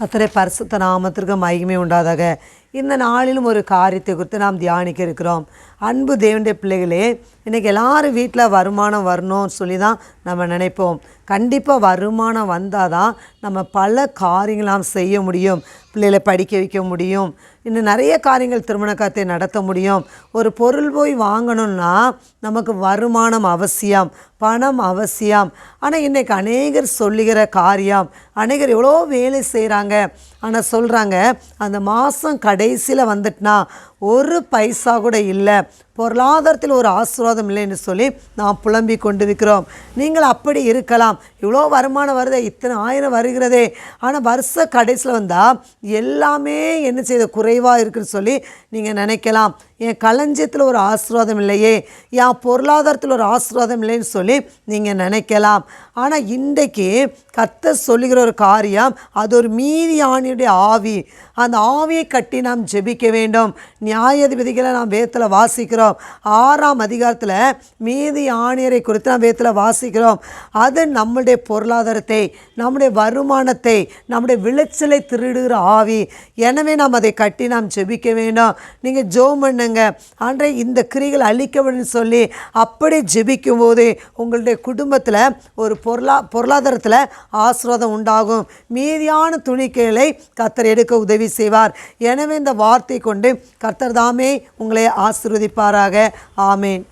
கத்தரை பரிசுத்த நாமத்திற்கு மகிமை உண்டாதாக. இந்த நாளிலும் ஒரு காரியத்தை குறித்து நாம் தியானிக்க இருக்கிறோம். அன்பு தேவனுடைய பிள்ளைகளே இன்றைக்கி எல்லாரும் வீட்டில் வருமானம் வரணும்னு சொல்லி தான் நம்ம நினைப்போம். கண்டிப்பாக வருமானம் வந்தால் தான் நம்ம பல காரியங்களாம் செய்ய முடியும். பிள்ளைகளை படிக்க வைக்க முடியும். இன்னும் நிறைய காரியங்கள் திருமண காத்தை நடத்த முடியும். ஒரு பொருள் போய் வாங்கணும்னா நமக்கு வருமானம் அவசியம் பணம் அவசியம். ஆனால் இன்றைக்கி அநேகர் சொல்லுகிற காரியம் அநேகர் எவ்வளோ வேலை செய்கிறாங்க ஆனால் சொல்கிறாங்க அந்த மாதம் கடைசியில் வந்துட்டுனா ஒரு பைசா கூட இல்லை. that பொருளாதாரத்தில் ஒரு ஆசீர்வாதம் இல்லைன்னு சொல்லி நாம் புலம்பி கொண்டிருக்கிறோம். நீங்கள் அப்படி இருக்கலாம். இவ்வளோ வருமானம் வருதே இத்தனை ஆயிரம் வருகிறதே. ஆனால் வருஷ கடைசியில் வந்தால் எல்லாமே என்ன செய்த குறைவாக இருக்குன்னு சொல்லி நீங்கள் நினைக்கலாம். என் களஞ்சியத்தில் ஒரு ஆசீர்வாதம் இல்லையே. என் பொருளாதாரத்தில் ஒரு ஆசீர்வாதம் இல்லைன்னு சொல்லி நீங்கள் நினைக்கலாம். ஆனால் இன்றைக்கு கத்த சொல்லுகிற ஒரு காரியம் அது ஒரு மீதி ஆணியுடைய ஆவி. அந்த ஆவியை கட்டி நாம் ஜெபிக்க வேண்டும். நியாயாதிபதிகளை நாம் வேத்தில் வாசிக்கிறோம். ஆறாம் அதிகாரத்தில் மீதி ஆணியரை குறித்து நாம் வேத்தில் வாசிக்கிறோம். அது நம்முடைய பொருளாதாரத்தை நம்முடைய வருமானத்தை நம்முடைய விளைச்சலை திருடுகிற ஆவி. எனவே நாம் அதை கட்டி நாம் ஜெபிக்க வேண்டும். நீங்கள் ஜோம் பண்ணுங்க. அன்றை இந்த கிரிகள் அழிக்க வேண்டும் சொல்லி அப்படி ஜெபிக்கும் போது உங்களுடைய குடும்பத்தில் ஒரு பொருளா பொருளாதாரத்தில் ஆசீர்வாதம் உண்டாகும். மீதியான துணிக்கைகளை கத்தர் எடுக்க உதவி செய்வார். எனவே இந்த வார்த்தை கொண்டு கர்த்தர் தாமே உங்களை ஆசீர்வதிப்பாராக ஆமேன்.